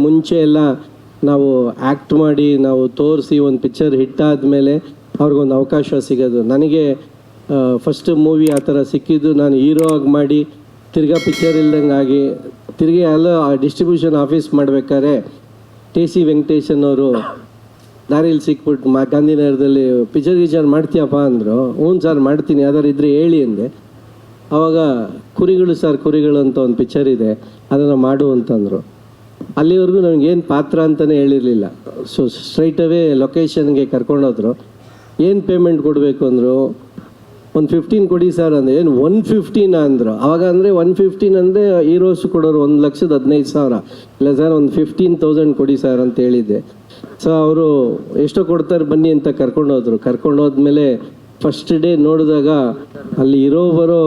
ಮುಂಚೆ ಎಲ್ಲ ನಾವು ಆ್ಯಕ್ಟ್ ಮಾಡಿ ನಾವು ತೋರಿಸಿ ಒಂದು ಪಿಕ್ಚರ್ ಹಿಟ್ ಆದಮೇಲೆ ಅವ್ರಿಗೊಂದು ಅವಕಾಶ ಸಿಗೋದು. ನನಗೆ ಫಸ್ಟ್ ಮೂವಿ ಆ ಥರ ಸಿಕ್ಕಿದ್ದು ನಾನು ಹೀರೋ ಆಗಿ ಮಾಡಿ ತಿರ್ಗಾ ಪಿಕ್ಚರ್ ಇಲ್ದಂಗೆ ಆಗಿ ತಿರ್ಗಿ ಎಲ್ಲ ಡಿಸ್ಟ್ರಿಬ್ಯೂಷನ್ ಆಫೀಸ್ ಮಾಡ್ಬೇಕಾದ್ರೆ ಟಿ ಸಿ ವೆಂಕಟೇಶನ್ ಅವರು ದಾರಿಯಲ್ಲಿ ಸಿಕ್ಬಿಟ್ಟು ಮಾ, ಗಾಂಧಿನಗರದಲ್ಲಿ ಪಿಕ್ಚರ್ ಗಿಚರ್ ಮಾಡ್ತೀಯಪ್ಪ ಅಂದರು. ಹ್ಞೂ ಸರ್ ಮಾಡ್ತೀನಿ ಯಾವ್ದಾರು ಇದ್ರೆ ಹೇಳಿ ಅಂದೆ. ಅವಾಗ ಕುರಿಗಳು ಸರ್ ಕುರಿಗಳು ಅಂತ ಒಂದು ಪಿಕ್ಚರ್ ಇದೆ, ಅದನ್ನು ಮಾಡು ಅಂತಂದರು. ಅಲ್ಲಿವರೆಗೂ ನನಗೇನು ಪಾತ್ರ ಅಂತಲೇ ಹೇಳಿರಲಿಲ್ಲ. So straight away ಲೊಕೇಶನ್ಗೆ ಕರ್ಕೊಂಡೋದ್ರು. ಏನು ಪೇಮೆಂಟ್ ಕೊಡಬೇಕು ಅಂದರು? ಒಂದು ಫಿಫ್ಟೀನ್ ಕೊಡಿ ಸರ್ ಅಂದರೆ. ಏನು ಒನ್ ಫಿಫ್ಟೀನ್ ಅಂದರು. ಅವಾಗ ಅಂದರೆ ಒನ್ ಫಿಫ್ಟೀನ್ ಅಂದರೆ ಹೀರೋಸ್ ಕೊಡೋರು ಒಂದು ಲಕ್ಷದ ಹದಿನೈದು ಸಾವಿರ. ಇಲ್ಲ ಸರ್ ಒಂದು ಫಿಫ್ಟೀನ್ ತೌಸಂಡ್ ಕೊಡಿ ಸರ್ ಅಂತ ಹೇಳಿದ್ದೆ. ಸೊ ಅವರು ಎಷ್ಟೋ ಕೊಡ್ತಾರೆ ಬನ್ನಿ ಅಂತ ಕರ್ಕೊಂಡೋದ್ರು. ಕರ್ಕೊಂಡೋದ್ಮೇಲೆ ಫಸ್ಟ್ ಡೇ ನೋಡಿದಾಗ ಅಲ್ಲಿ ಇರೋ ಬರೋ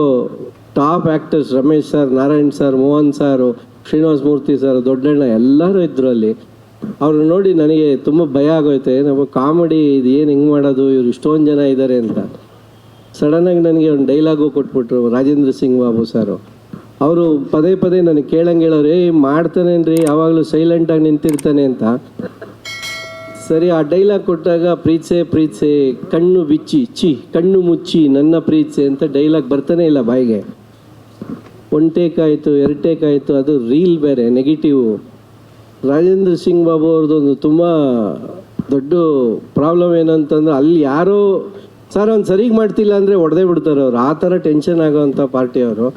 top actors Ramesh sir Narayan sir Mohan sir Srinivasa Murthy sir, ದೊಡ್ಡಣ್ಣ ಎಲ್ಲರೂ ಇದ್ರು ಅಲ್ಲಿ ಅವ್ರು ನೋಡಿ ನನಗೆ ತುಂಬ ಭಯ ಆಗೋಯ್ತೆ. ನಮ್ಮ ಕಾಮಿಡಿ ಇದು ಏನು ಹಿಂಗೆ ಮಾಡೋದು? ಇವ್ರು ಇಷ್ಟೊಂದು ಜನ ಇದ್ದಾರೆ ಅಂತ. ಸಡನ್ನಾಗಿ ನನಗೆ ಒಂದು ಡೈಲಾಗು ಕೊಟ್ಬಿಟ್ರು ರಾಜೇಂದ್ರ ಸಿಂಗ್ ಬಾಬು ಸರು. ಅವರು ಪದೇ ಪದೇ ನನಗೆ ಕೇಳಂಗೆ ಹೇಳೋರು ಏ ಮಾಡ್ತಾನೇನ್ರಿ? ಯಾವಾಗಲೂ ಸೈಲೆಂಟಾಗಿ ನಿಂತಿರ್ತಾನೆ ಅಂತ. ಸರಿ, ಆ ಡೈಲಾಗ್ ಕೊಟ್ಟಾಗ ಪ್ರೀತ್ಸೆ ಪ್ರೀತ್ಸೆ, ಕಣ್ಣು ಬಿಚ್ಚಿ ಚಿ ಕಣ್ಣು ಮುಚ್ಚಿ ನನ್ನ ಪ್ರೀತ್ಸೆ ಅಂತ ಡೈಲಾಗ್ ಬರ್ತಾನೆ ಇಲ್ಲ ಬಾಯಿಗೆ. ಒನ್ ಟೇಕ್ ಆಯಿತು ಎರಡು ಟೇಕ್ ಆಯಿತು ಅದು ರೀಲ್ ಬೇರೆ ನೆಗೆಟಿವ್ ರಾಜೇಂದ್ರ ಸಿಂಗ್ ಬಾಬು ಅವ್ರದ್ದೊಂದು ತುಂಬ ದೊಡ್ಡ ಪ್ರಾಬ್ಲಮ್ ಏನಂತಂದ್ರೆ ಅಲ್ಲಿ ಯಾರೋ, ಸರ್, ಅವ್ನು ಸರಿಗೆ ಮಾಡ್ತಿಲ್ಲ ಅಂದರೆ ಹೊಡೆದೇ ಬಿಡ್ತಾರೆ ಅವ್ರು. ಆ ಥರ ಟೆನ್ಷನ್ ಆಗೋವಂಥ ಪಾರ್ಟಿ ಅವರು.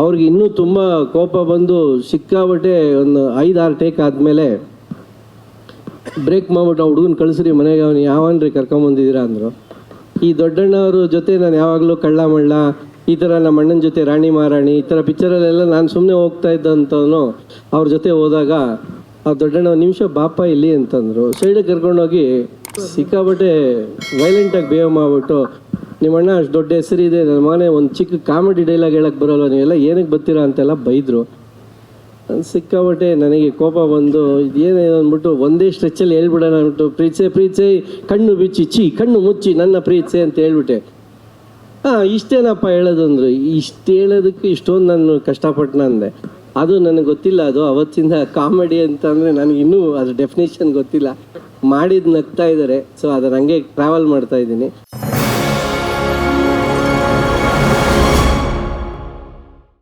ಅವ್ರಿಗೆ ಇನ್ನೂ ತುಂಬ ಕೋಪ ಬಂದು ಸಿಕ್ಕಾಬಟ್ಟೆ ಒಂದು ಐದಾರು ಟೇಕ್ ಆದಮೇಲೆ ಬ್ರೇಕ್ ಮಾಡ್ಬಿಟ್ಟು ಆ ಹುಡುಗನ ಕಳಿಸ್ರಿ ಮನೆಗೆ, ಅವನು ಯಾವನ್ರಿ ಕರ್ಕೊಂಬಂದಿದ್ದೀರಾ? ಅಂದರು. ಈ ದೊಡ್ಡಣ್ಣವ್ರ ಜೊತೆ ನಾನು ಯಾವಾಗಲೂ ಕಳ್ಳ ಮಳ್ಳ ಈ ಥರ ನಮ್ಮ ಅಣ್ಣನ ಜೊತೆ ರಾಣಿ ಮಹಾರಾಣಿ ಈ ಥರ ಪಿಕ್ಚರಲ್ಲೆಲ್ಲ ನಾನು ಸುಮ್ಮನೆ ಹೋಗ್ತಾ ಇದ್ದಂಥವನು ಅವ್ರ ಜೊತೆ ಹೋದಾಗ ಆ ದೊಡ್ಡಣ್ಣ ನಿಮಿಷ ಬಾಪ ಇಲ್ಲಿ ಅಂತಂದರು. ಸೈಡಿಗೆ ಕರ್ಕೊಂಡೋಗಿ ಸಿಕ್ಕಾಬಟ್ಟೆ ವೈಲೆಂಟಾಗಿ ಬಿಹೇವ್ ಮಾಡಿಬಿಟ್ಟು ನಿಮ್ಮ ಅಣ್ಣ ಅಷ್ಟು ದೊಡ್ಡ ಹೆಸರಿದೆ ನನ್ನ ಮನೆ ಒಂದು ಚಿಕ್ಕ ಕಾಮಿಡಿ ಡೈಲಾಗ್ ಹೇಳಕ್ಕೆ ಬರೋಲ್ಲ ನೀವೆಲ್ಲ ಏನಕ್ಕೆ ಬರ್ತೀರಾ? ಅಂತೆಲ್ಲ ಬೈದರು. ಸಿಕ್ಕಾಬಟ್ಟೆ ನನಗೆ ಕೋಪ ಬಂದು, ಇದೇನೇ ಅಂದ್ಬಿಟ್ಟು ಒಂದೇ ಸ್ಟ್ರೆಚ್ಚಲ್ಲಿ ಹೇಳ್ಬಿಡೋಣ ಅಂದ್ಬಿಟ್ಟು, ಪ್ರೀತ್ಸೆ ಪ್ರೀತ್ಸೆ, ಕಣ್ಣು ಬಿಚ್ಚಿ ಚಿ ಕಣ್ಣು ಮುಚ್ಚಿ ನನ್ನ ಪ್ರೀತ್ಸೆ ಅಂತ ಹೇಳ್ಬಿಟ್ಟೆ. ಹಾಂ, ಇಷ್ಟೇನಪ್ಪ ಹೇಳೋದಂದ್ರು, ಇಷ್ಟು ಹೇಳೋದಕ್ಕೆ ಇಷ್ಟೊಂದು ನಾನು ಕಷ್ಟಪಟ್ಟು ನಂದೆ. ಅದು ನನಗೆ ಗೊತ್ತಿಲ್ಲ, ಅದು ಅವತ್ತಿಂದ ಕಾಮಿಡಿ ಅಂತ ನನಗೆ ಇನ್ನೂ ಅದ್ರ ಡೆಫಿನೇಷನ್ ಗೊತ್ತಿಲ್ಲ. ಮಾಡಿದ್ದು ನಗ್ತಾ ಇದ್ದಾರೆ ಸೊ ಅದನ್ನ ಹಂಗೆ ಟ್ರಾವೆಲ್ ಮಾಡ್ತಾ ಇದ್ದೀನಿ.